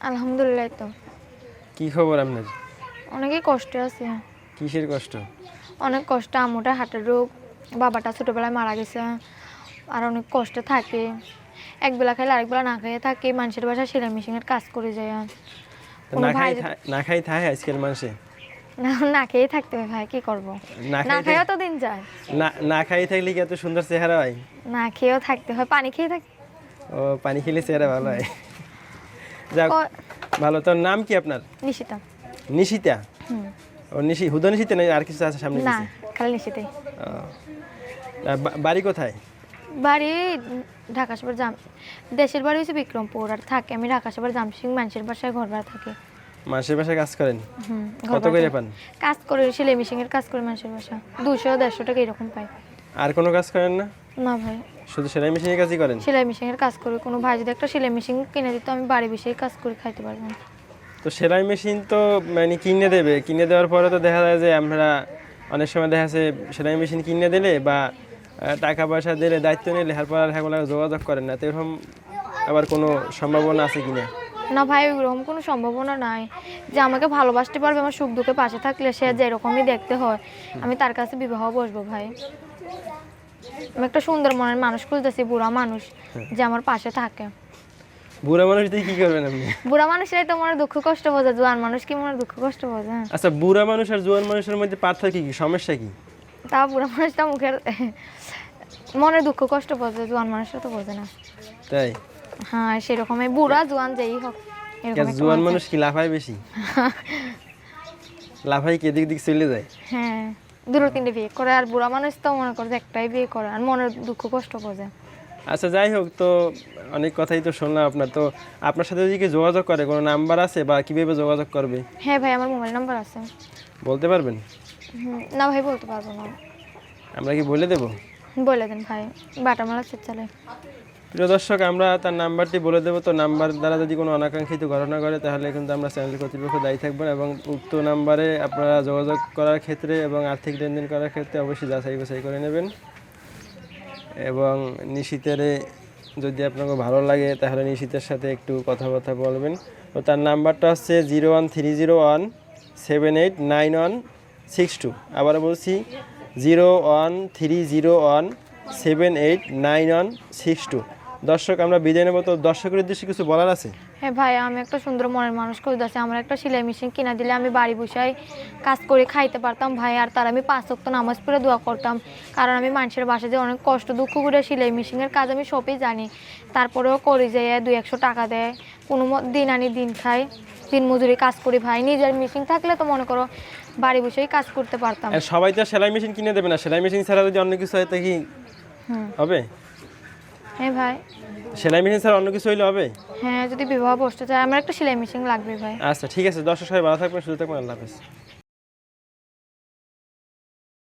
আলহামদুলিল্লাহ তো। কি খবর আপনার? অনেকই কষ্ট আছে। কিসের কষ্ট? অনেক কষ্ট আম্মুটা হার্টের রোগ বাবাটা ছোটোবেলায় মারা গেছে আর অনেক কষ্ট থাকে। একবেলা খাইলে আরেকবেলা না খাইয়ে থাকে মানুষের বাসায় সেলাই মেশিনের কাজ করে যায়। না খাই ভাই- না খাই থাকে আজকাল মানুষে না না খেয়ে থাকতে হয় ভাই কি করব? না না খাই তো দিন যায়। না না খাই থাকলে কি এত সুন্দর চেহারা হয়? না খেয়েও থাকতে হয় পানি খেয়ে থাক ও পানি খেলে চেহারা ভালো হয়। যাক ভালো। তোর নাম কি আপনার? নিশিতা। নিশিতা? ও নিশি হুদা নিশিতা নাকি আর কিছু আছে সামনে না খালি নিশিতাই। বাড়ি কোথায়? বাড়ি ঢাকা শহর জাম দেশের বাড়ি হচ্ছে বিক্রমপুর আর থাকে আমি ঢাকা শহর জামসিং মানুষের বাসায় ঘর ভাড়া থাকি। মানুষের বাসায় কাজ করেন? কত করে। পান? কাজ করে সেলাই মেশিনের কাজ করে মানুষের বাসা দুশো দেড়শো টাকা এরকম পাই। আর কোনো কাজ করেন না? না ভাই। শুধু সেলাই মেশিনের কাজই করেন? সেলাই মেশিনের কাজ করি। কোনো ভাই যদি একটা সেলাই মেশিন কিনে দিত আমি বাড়ি বসেই কাজ করে খাইতে পারব। তো সেলাই মেশিন তো মানে কিনে দেবে। কিনে দেওয়ার পরে তো দেখা যায় যে আমরা অনেক সময় দেখা যাচ্ছে সেলাই মেশিন কিনে দিলে বা টাকা পয়সা দিলে দায়িত্ব নিলে এরপর আর হ্যাঁ যোগাযোগ করেন না। তো এরকম আবার কোনো সম্ভাবনা আছে কিনা? না ভাই ওইরকম কোনো সম্ভাবনা নাই। যে আমাকে ভালোবাসতে পারবে আমার সুখ দুঃখে পাশে থাকলে সে যেরকমই দেখতে হয় আমি তার কাছে বিবাহ বসবো ভাই। আমি একটা সুন্দর মনের মানুষ খুঁজতেছি বুড়া মানুষ যে আমার পাশে থাকে। বুড়া মানুষ দিয়ে কি করবেন আপনি? বুড়া মানুষরাই তো মনে দুঃখ কষ্ট বোঝে জোয়ান মানুষ কি মনে দুঃখ কষ্ট বোঝে? আচ্ছা বুড়া মানুষ আর জোয়ান মানুষের মধ্যে পার্থক্য কি? সমস্যা কি? তা বুড়া মানুষটা মুখের মনে দুঃখ কষ্ট বোঝে জোয়ান মানুষরা তো বোঝে না। তাই? হ্যাঁ সেরকমই বুড়া জোয়ান যেই হোক জোয়ান মানুষ। মানুষ কি লাফায় বেশি? লাফাই কে দিক দিক চলে যায়? হ্যাঁ। দুটো তিনটে বিয়ে করে আর বুড়া মানুষ তো মনে করে একটাই বিয়ে করে আর মনের দুঃখ কষ্ট বোঝে। আচ্ছা যাই হোক তো অনেক কথাই তো শুনলাম আপনার। তো আপনার সাথে যদি কেউ যোগাযোগ করে কোনো নাম্বার আছে বা কীভাবে যোগাযোগ করবে? হ্যাঁ ভাই আমার মোবাইল নাম্বার আছে। বলতে পারবেন? না ভাই বলতে পারব না। আমরা কি বলে দেবো? বলে দেন ভাই বাটামালা সেট চালে। প্রিয় দর্শক, আমরা তার নাম্বারটি বলে দেবো। তো নাম্বার দ্বারা যদি কোনো অনাকাঙ্ক্ষিত ঘটনা করে তাহলে কিন্তু আমরা চ্যানেল কর্তৃপক্ষ দায়ী থাকবেন এবং উক্ত নাম্বারে আপনারা যোগাযোগ করার ক্ষেত্রে এবং আর্থিক লেনদেন করার ক্ষেত্রে অবশ্যই যাচাই বাছাই করে নেবেন। এবং নিশীতের যদি আপনাকে ভালো লাগে, তাহলে নিশীতের সাথে একটু কথাবার্তা বলবেন। তো তার নাম্বারটা হচ্ছে zero one three zero one seven eight nine one six two. আবার বলছি, zero one three zero one seven eight nine one six two. দর্শক আমরা বিদায় নেব। তো দর্শকের উদ্দেশ্যে কিছু বলার আছে? হ্যাঁ ভাই আমি একটা সুন্দর মনের মানুষ খুঁজতেছি। আমার একটা সেলাই মেশিন কিনা দিলে আমি বাড়ি বসাই কাজ করে খাইতে পারতাম ভাই। আর তার আমি পাঁচ ওয়াক্ত নামাজ পড়ে দোয়া করতাম। কারণ আমি মানুষের বাসায় যে অনেক কষ্ট দুঃখ করে সেলাই মেশিনের কাজ আমি সবই জানি। তারপরেও করে যায় দুই একশো টাকা দেয় কোনো দিন আনি দিন খাই দিন মজুরি কাজ করি ভাই। নিজের মেশিন থাকলে তো মনে করো বাড়ি বসেই কাজ করতে পারতাম। সবাই তো সেলাই মেশিন কিনে দেবে না। সেলাই মেশিন ছাড়া যদি অন্য কিছু হয় তা কি হবে? হ্যাঁ ভাই। সেলাই মেশিন ছাড়া অন্য কিছু হইলে হবে? হ্যাঁ যদি বিবাহ বসতে চাই আমার একটা সেলাই মেশিন লাগবে ভাই। আচ্ছা ঠিক আছে দর্শক সবাই ভালো থাকবেন সুস্থ থাকবেন আল্লাহ হাফেজ।